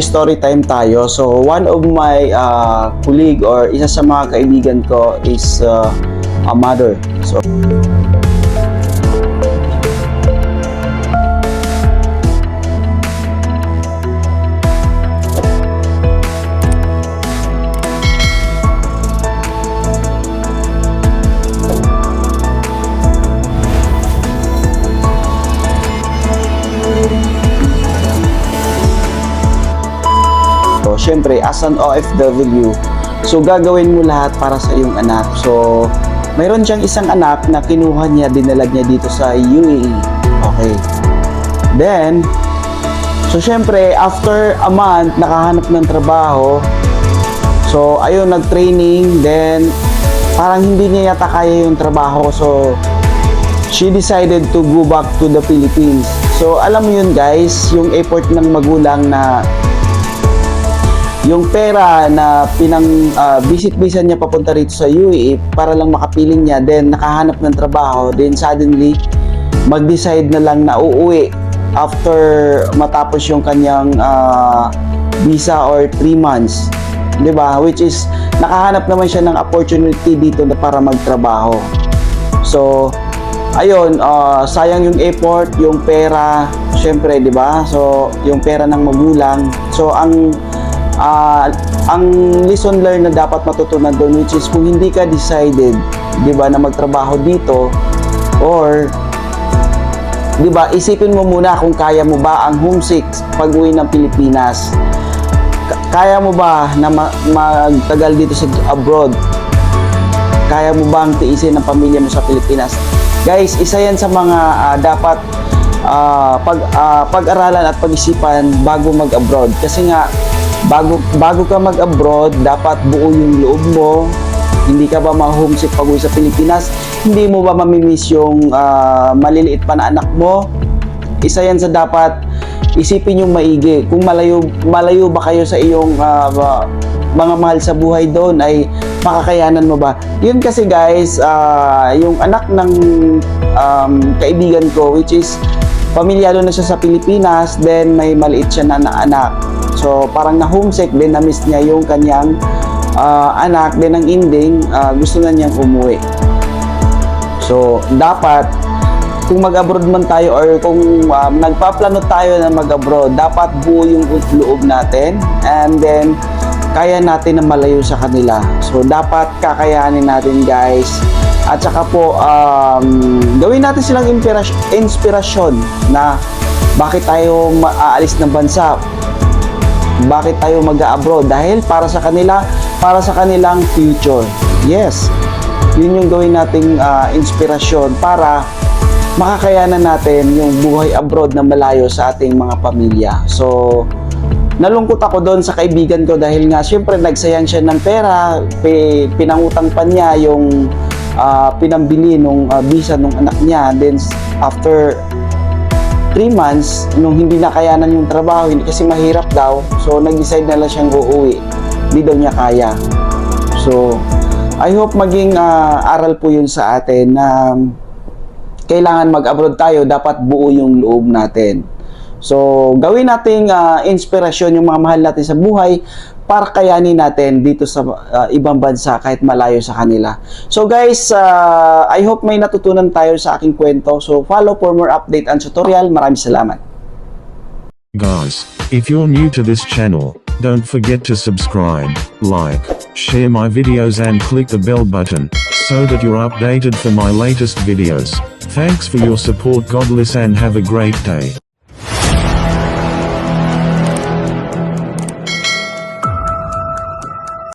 story time tayo. So, one of my uh, colleague or isa sa mga kaibigan ko is uh, a mother. So, syempre, as an OFW, so gagawin mo lahat para sa iyong anak. So, mayroon siyang isang anak na kinuha niya, dinala niya dito sa UAE. Okay. Then, so syempre, after a month, nakahanap ng trabaho. So, ayun, nag-training. Then, parang hindi niya yata kaya yung trabaho. So, she decided to go back to the Philippines. So, alam mo yun guys, yung effort ng magulang na yung pera na pinang ah, visit visa niya papunta rito sa UAE para lang makapiling niya then nakahanap ng trabaho then suddenly mag-decide na lang na uuwi after matapos yung kanyang ah, visa or 3 months. 'di ba? Which is nakahanap naman siya ng opportunity dito na para magtrabaho. So ayun ah, sayang yung effort yung pera syempre 'di ba? So yung pera ng magulang. So ang ah, ang lesson learned na dapat matutunan doon which is kung hindi ka decided 'di ba na magtrabaho dito or 'di ba isipin mo muna kung kaya mo ba ang homesick pag-uwi ng Pilipinas. Ka- kaya mo ba na ma- magtagal dito sa abroad? Kaya mo bang tiisin ang pamilya mo sa Pilipinas? Guys isa yan sa mga ah, dapat ah, pag ah, pag-aralan at pag-isipan bago mag-abroad. Kasi nga bago bago ka mag-abroad dapat buo yung loob mo. Hindi ka ba ma-homesick pag uwi sa Pilipinas? Hindi mo ba mamimiss yung ah, maliliit pa na anak mo? Isa yan sa dapat isipin yung maigi. Kung malayo malayo ba kayo sa iyong ba- mga mahal sa buhay doon ay makakayanan mo ba? Yun kasi guys ah, yung anak ng um, kaibigan ko which is pamilyado na siya sa Pilipinas then may maliit siya na anak so parang na homesick din na miss niya yung kanyang ah, anak then ang ending ah, gusto na niyang umuwi so dapat kung mag-abroad man tayo or kung um, nagpaplano tayo na mag-abroad, dapat buo yung loob natin and then kaya natin na malayo sa kanila. So dapat kakayanin natin guys. At saka po um, gawin natin silang inspirasyon, na bakit tayo maaalis ng bansa. Bakit tayo mag-abroad? Dahil para sa kanila, para sa kanilang future. Yes. Yun yung gawin nating ah, inspirasyon para makakayanan natin yung buhay abroad na malayo sa ating mga pamilya. So, nalungkot ako doon sa kaibigan ko dahil nga syempre nagsayang siya ng pera, pi- pinangutang pa niya yung ah, pinambili nung ah, visa nung anak niya. Then after 3 months, nung hindi na kayanan yung trabaho, hindi kasi mahirap daw, so nag-decide na lang siyang uuwi. Hindi daw niya kaya. So, I hope maging ah, aral po yun sa atin na kailangan mag-abroad tayo, dapat buo yung loob natin. So, gawin nating ah, inspirasyon yung mga mahal natin sa buhay para kayanin natin dito sa ah, ibang bansa kahit malayo sa kanila. So guys, ah, I hope may natutunan tayo sa aking kwento. So follow for more update and tutorial. Maraming salamat. Guys, if you're new to this channel, don't forget to subscribe, like, share my videos and click the bell button, so that you're updated for my latest videos. Thanks for your support God bless and have a great day.